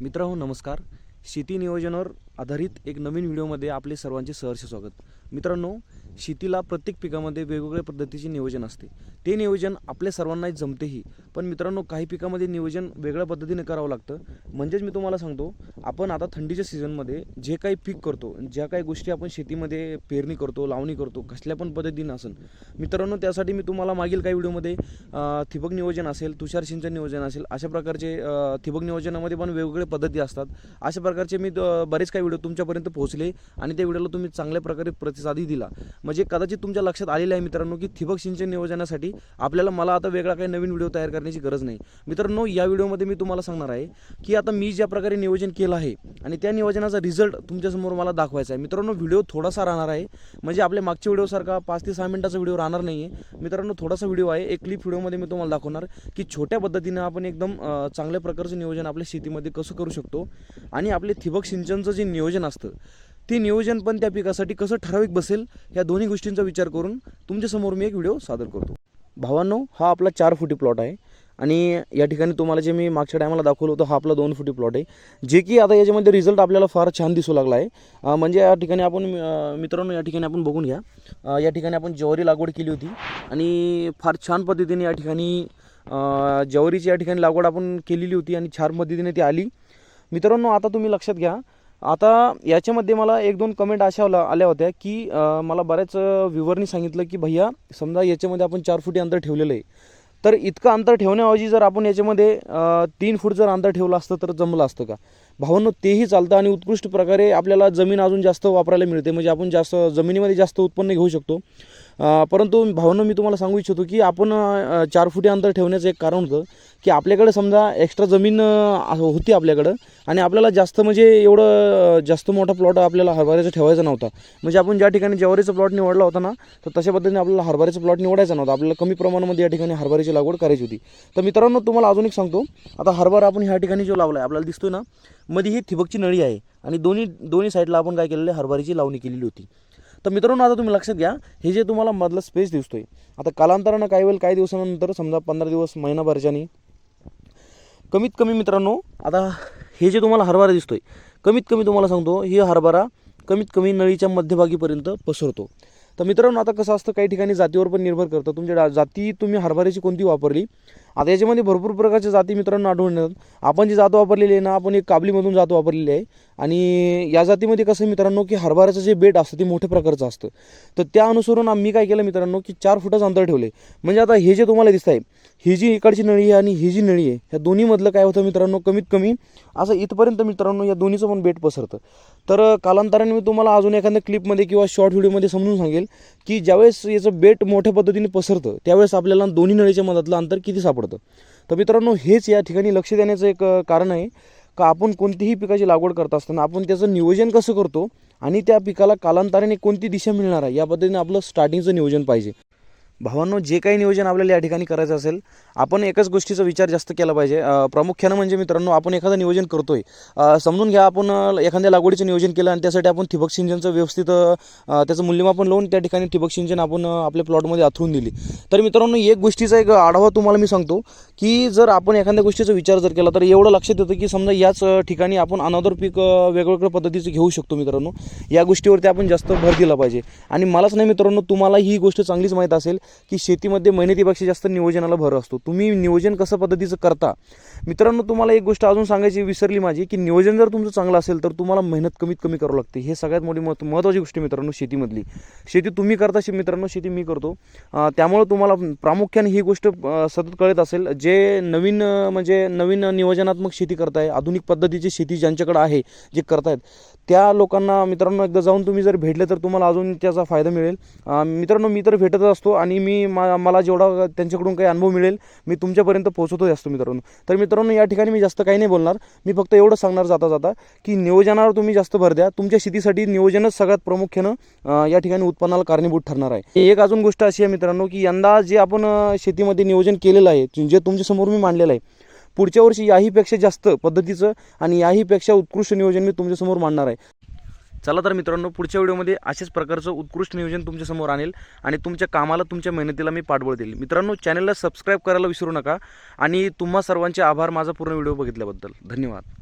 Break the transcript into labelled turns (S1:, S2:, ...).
S1: मित्रांनो नमस्कार. शेती नियोजनावर आधारित एक नवीन व्हिडिओमध्ये आपले सर्वांचे सहर्ष स्वागत. मित्रांनो शेतीला प्रत्येक पिकामध्ये वेगवेगळ्या पद्धतीचे नियोजन असते. ते नियोजन आपल्या सर्वांनाही जमतेही पण मित्रांनो काही पिकामध्ये नियोजन वेगळ्या पद्धतीने करावं लागतं. म्हणजेच मी तुम्हाला सांगतो आपण आता थंडीच्या सीझनमध्ये जे काही पीक करतो ज्या काही गोष्टी आपण शेतीमध्ये पेरणी करतो लावणी करतो कसल्या पण पद्धतीनं असेल मित्रांनो त्यासाठी मी तुम्हाला मागील काही व्हिडिओमध्ये ठिबक नियोजन असेल तुषार सिंचन नियोजन असेल अशा प्रकारचे ठिबक नियोजनामध्ये पण वेगवेगळ्या पद्धती असतात. अशा प्रकारचे मी बरेच काही व्हिडिओ तुमच्यापर्यंत पोहोचले आणि त्या व्हिडिओला तुम्ही चांगल्या प्रकारे प्रतिसादही दिला. म्हणजे कदाचित तुमच्या लक्षात आलेलं आहे मित्रांनो की ठिबक सिंचन नियोजनासाठी आपल्याला मला आता वेगळा काही नवीन व्हिडिओ तयार करण्याची गरज नाही. मित्रांनो या व्हिडिओमध्ये मी तुम्हाला सांगणार आहे की आता मी ज्या प्रकारे नियोजन केलं आहे आणि त्या नियोजनाचा रिझल्ट तुमच्यासमोर मला दाखवायचा आहे. मित्रांनो व्हिडिओ थोडासा राहणार आहे. म्हणजे आपल्या मागच्या व्हिडिओसारखा पाच ते सहा मिनिटाचा व्हिडिओ राहणार नाही आहे मित्रांनो थोडासा व्हिडिओ आहे. एक क्लिप व्हिडिओमध्ये मी तुम्हाला दाखवणार की छोट्या पद्धतीनं आपण एकदम चांगल्या प्रकारचं नियोजन आपल्या शेतीमध्ये कसं करू शकतो आणि आपले ठिबक सिंचनचं जे नियोजन असतं ते नियोजन पण त्या पिकासाठी कसं ठराविक बसेल या दोन्ही गोष्टींचा विचार करून तुमच्यासमोर मी एक व्हिडिओ सादर करतो. भावांनो हा आपला चार फुटी प्लॉट आहे. आणि या ठिकाणी तुम्हाला जे मी मागच्या टायमाला दाखवलं होतं हा आपला दोन फुटी प्लॉट आहे. जे की आता याच्यामध्ये रिझल्ट आपल्याला फार छान दिसू लागला आहे. म्हणजे या ठिकाणी आपण मित्रांनो या ठिकाणी आपण बघून घ्या. या ठिकाणी आपण ज्वारी लागवड केली होती. आणि फार छान पद्धतीने या ठिकाणी ज्वारीची या ठिकाणी लागवड आपण केलेली होती आणि छान पद्धतीने ती आली. मित्रांनो आता तुम्ही लक्षात घ्या आता याच्यामध्ये मला एक दोन कमेंट अशा आल्या होत्या की मला बऱ्याच विवरणी सांगितलं की भैया समजा याच्यामध्ये आपण चार फुटी अंतर ठेवलेलं आहे. तर इतकं अंतर ठेवण्याऐवजी जर आपण याच्यामध्ये तीन फूट जर अंतर ठेवलं असतं तर जमलं असतं का? भावांनो तेही चालतं आणि उत्कृष्ट प्रकारे आपल्याला जमीन अजून जास्त वापरायला मिळते. म्हणजे आपण जास्त जमिनीमध्ये जास्त उत्पन्न घेऊ शकतो. परंतु भावनं मी तुम्हाला सांगू इच्छितो की आपण चार फुटी अंतर ठेवण्याचं एक कारण होतं की आपल्याकडे समजा एक्स्ट्रा जमीन होती आपल्याकडं आणि आपल्याला जास्त म्हणजे एवढं जास्त मोठा प्लॉट आपल्याला हरभऱ्याचा ठेवायचा नव्हता. म्हणजे आपण ज्या ठिकाणी ज्वारीचा प्लॉट निवडला होता ना तर तशा पद्धतीने आपल्याला हरभऱ्याचा प्लॉट निवडायचा नव्हता. आपल्याला कमी प्रमाणामध्ये या ठिकाणी हरभऱ्याची लागवड करायची होती. तर मित्रांनो तुम्हाला अजून एक सांगतो. आता हरभरा आपण ह्या ठिकाणी जो लावला आहे आपल्याला दिसतोय ना मध्ये ही ठिबकची नळी आहे आणि दोन्ही दोन्ही साईडला आपण काय केलेलं आहे हरभऱ्याची लावणी केलेली होती. तर मित्रांनो आता तुम्ही लक्षात घ्या हे जे तुम्हाला मधला स्पेस दिसतोय आता कालांतरानं काही वेळ काही दिवसानंतर समजा पंधरा दिवस महिनाभरच्यानी कमीत कमी मित्रांनो आता हे जे तुम्हाला हरभरा दिसतोय कमीत कमी तुम्हाला सांगतो हे हरभरा कमीत कमी नळीच्या मध्यभागीपर्यंत पसरतो. तर मित्रांनो आता कसं असतं काही ठिकाणी जातीवर पण निर्भर करतं. तुमच्या जाती तुम्ही हरभऱ्याची कोणती वापरली आता याच्यामध्ये भरपूर प्रकारच्या जाती मित्रांनो आढळून येतात. आपण जी जात वापरलेली आहे ना आपण एक काबलीमधून जात वापरलेली आहे. आणि या जातीमध्ये कसं आहे मित्रांनो की हरभऱ्याचं जे बेट असतं ते मोठ्या प्रकारचं असतं. तर त्या अनुसरून आम्ही काय केलं मित्रांनो की चार फुटाचं अंतर ठेवले म्हणजे आता हे जे तुम्हाला दिसत आहे ही जी इकडची नळी आहे आणि ही जी नळी आहे ह्या दोन्हीमधलं काय होतं मित्रांनो कमीत कमी असं इथपर्यंत मित्रांनो या दोन्हीचं पण बेट पसरतं. तर कालांतराने मी तुम्हाला अजून एखाद्या क्लिपमध्ये किंवा शॉर्ट व्हिडिओमध्ये समजून सांगेल की ज्यावेळेस याचं बेट मोठ्या पद्धतीने पसरतं त्यावेळेस आपल्याला दोन्ही नळीच्या मधातलं अंतर किती सापडतं? तर मित्रांनो हेच या ठिकाणी लक्ष देण्याचं एक कारण आहे का आपण कोणतीही पिकाची लागवड करत असताना आपण त्याचं नियोजन कसं करतो आणि त्या पिकाला कालांतराने कोणती दिशा मिळणार आहे या पद्धतीने आपलं स्टार्टिंगचं नियोजन पाहिजे. भावांनो जे काही नियोजन आपल्याला या ठिकाणी करायचं असेल आपण एकच गोष्टीचा विचार जास्त केला पाहिजे. प्रामुख्यानं म्हणजे मित्रांनो आपण एखादं नियोजन करतोय. आहे समजून घ्या आपण एखाद्या लागवडीचं नियोजन केलं आणि त्यासाठी आपण ठिबक सिंचनचं व्यवस्थित त्याचं मूल्यमापन लावून त्या ठिकाणी ठिबक सिंचन आपण आपल्या प्लॉटमध्ये आथरून दिली. तर मित्रांनो एक गोष्टीचा एक आढावा तुम्हाला मी सांगतो की जर आपण एखाद्या गोष्टीचा विचार जर केला तर एवढं लक्षात येतं की समजा याच ठिकाणी आपण अनादर पीक वेगवेगळ्या पद्धतीचं घेऊ शकतो मित्रांनो. या गोष्टीवरती आपण जास्त भर दिला पाहिजे. आणि मलाच नाही मित्रांनो तुम्हाला ही गोष्ट चांगलीच माहीत असेल की शेतीमध्ये मेहनतीपेक्षा जास्त नियोजनाला भर असतो. तुम्ही नियोजन कसं पद्धतीचं करता? मित्रांनो तुम्हाला एक गोष्ट अजून सांगायची विसरली माझी की नियोजन जर तुमचं चांगलं असेल तर तुम्हाला मेहनत कमीत कमी करावं लागते. हे सगळ्यात मोठी महत्त्व महत्त्वाची गोष्ट मित्रांनो शेतीमधली. शेती तुम्ही करता शे मित्रांनो शेती मी करतो. त्यामुळं तुम्हाला प्रामुख्याने ही गोष्ट सतत कळत असेल. जे नवीन म्हणजे नवीन नियोजनात्मक शेती करताय आधुनिक पद्धतीची शेती ज्यांच्याकडे आहे जे करतायत त्या लोकांना मित्रांनो एकदा जाऊन तुम्ही जर भेटले तर तुम्हाला अजून त्याचा फायदा मिळेल. मित्रांनो मी तर भेटत असतो आणि मी मा मला जेवढा त्यांच्याकडून काही अनुभव मिळेल मी तुमच्यापर्यंत पोहोचवतो जास्त मित्रांनो. तर मित्रांनो या ठिकाणी मी जास्त काही नाही बोलणार. मी फक्त एवढं सांगणार जाता जाता की नियोजनावर तुम्ही जास्त भर द्या. तुमच्या शेतीसाठी नियोजनच सगळ्यात प्रामुख्यानं या ठिकाणी उत्पन्नाला कारणीभूत ठरणार आहे. एक अजून गोष्ट अशी आहे मित्रांनो की यंदा जे आपण शेतीमध्ये नियोजन केलेलं आहे जे तुमच्यासमोर मी मांडलेलं आहे पुढच्या वर्षी याहीपेक्षा जास्त पद्धतीचं आणि याहीपेक्षा उत्कृष्ट नियोजन मी तुमच्यासमोर मांडणार आहे. चला तर मित्रांनो पुढच्या व्हिडिओमध्ये अशाच प्रकारचं उत्कृष्ट नियोजन तुमच्यासमोर आणेल आणि तुमच्या कामाला तुमच्या मेहनतीला मी पाठबळ देईल. मित्रांनो चॅनलला सबस्क्राईब करायला विसरू नका आणि तुम्हा सर्वांचे आभार माझा पूर्ण व्हिडिओ बघितल्याबद्दल. धन्यवाद.